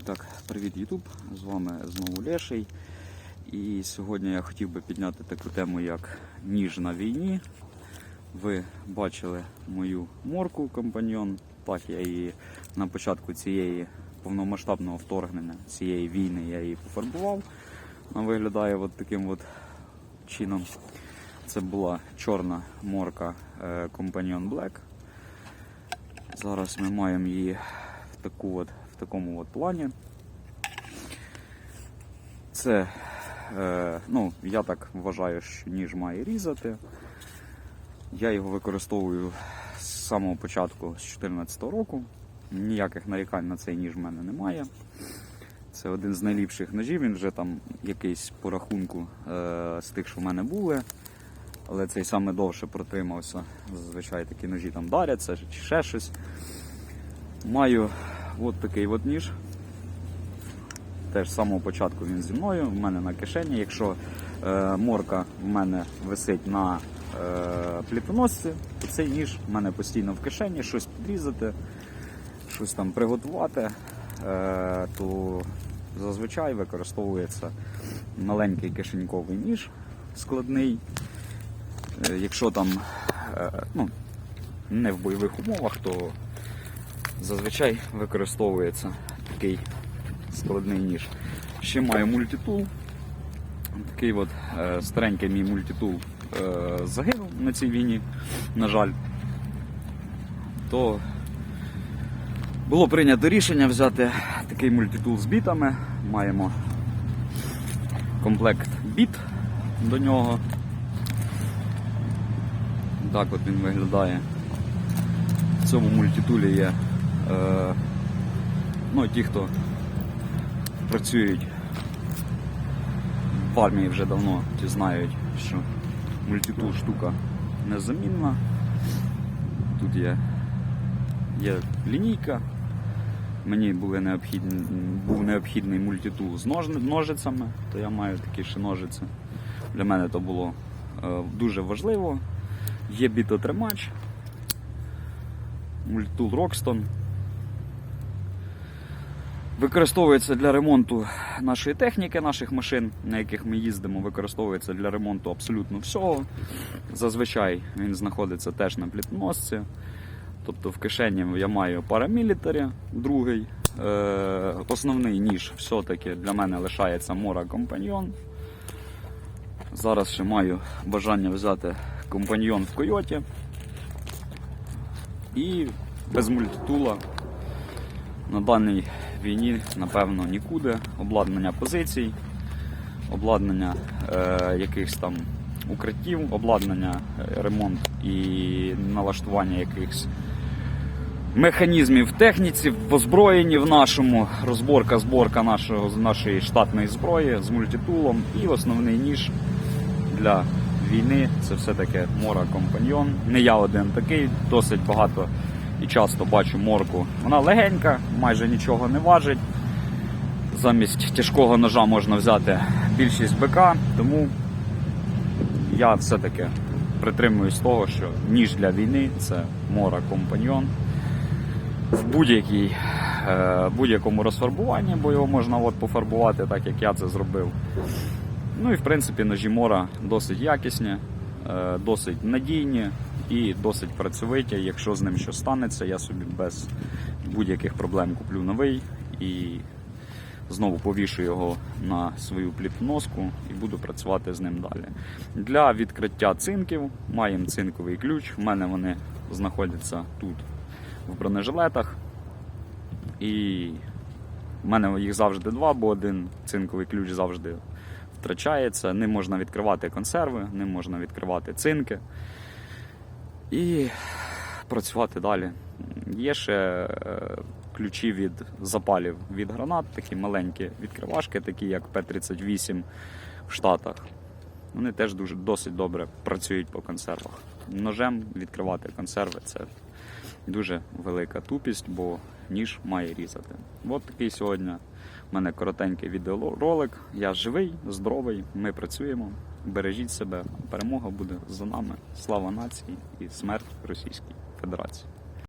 Так, привіт, Ютуб! З вами знову Леший. І сьогодні я хотів би підняти таку тему, як ніж на війні. Ви бачили мою морку компаньйон. Так, я її на початку цієї повномасштабного вторгнення цієї війни я її пофарбував. Вона виглядає от таким от чином. Це була чорна морка е, компаньйон Black. Зараз ми маємо її в таку от такому от плані. Це, е, ну, я так вважаю, що ніж має різати. Я його використовую з самого початку, з 2014 року. Ніяких нарікань на цей ніж в мене немає. Це один з найліпших ножів, він вже там якийсь по рахунку е, з тих, що в мене були. Але цей саме довше протримався. Зазвичай такі ножі там даряться чи ще щось. Маю от такий от ніж. Теж з самого початку він зі мною, в мене на кишені. Якщо е, морка в мене висить на е, плітоносці, то цей ніж в мене постійно в кишені, щось підрізати, щось там приготувати, е, то зазвичай використовується маленький кишеньковий ніж складний. Е, якщо там е, ну, не в бойових умовах, то зазвичай використовується такий складний ніж. Ще маю мультитул. Такий от е, старенький мій мультитул е, загинув на цій війні, на жаль. То було прийнято рішення взяти такий мультитул з бітами. Маємо комплект біт до нього. Так от він виглядає. В цьому мультитулі є ну, ті, хто працюють в армії вже давно, ті знають, що мультитул штука незамінна. Тут є, є лінійка. Мені були необхідні, був необхідний мультитул з ножицями, то я маю такі ще ножиці. Для мене то було е, дуже важливо. Є бітотримач, мультитул Roxton. Використовується для ремонту нашої техніки, наших машин, на яких ми їздимо, використовується для ремонту абсолютно всього. Зазвичай він знаходиться теж на плітоносці. Тобто в кишені я маю парамілітарі, другий. Е, основний ніж все-таки для мене лишається Мора Компаньйон. Зараз ще маю бажання взяти компаньйон в Койоті. І без мультитула на даній війні, напевно, нікуди. Обладнання позицій, обладнання е, якихось там укриттів, обладнання, е, ремонт і налаштування якихось механізмів в техніці, в озброєнні в нашому, розборка, зборка нашого, нашої штатної зброї з мультитулом і основний ніж для війни це все-таки мора компаньйон. Не я один такий, досить багато і часто бачу морку. Вона легенька, майже нічого не важить. Замість тяжкого ножа можна взяти більшість БК, тому я все-таки притримуюсь того, що ніж для війни це мора компаньйон. В е, будь-якому розфарбуванні, бо його можна от пофарбувати, так як я це зробив. Ну і в принципі ножі мора досить якісні, досить надійні і досить працьовиті. Якщо з ним щось станеться, я собі без будь-яких проблем куплю новий і знову повішу його на свою плітоноску і буду працювати з ним далі. Для відкриття цинків маємо цинковий ключ. У мене вони знаходяться тут в бронежилетах. І в мене їх завжди два, бо один цинковий ключ завжди втрачається. Ним можна відкривати консерви, ним можна відкривати цинки і працювати далі. Є ще е, ключі від запалів від гранат, такі маленькі відкривашки, такі як П-38 в Штатах. Вони теж дуже досить добре працюють по консервах. Ножем відкривати консерви це дуже велика тупість, бо ніж має різати. От такий сьогодні у мене коротенький відеоролик. Я живий, здоровий, ми працюємо. Бережіть себе, перемога буде за нами. Слава нації і смерть Російській Федерації.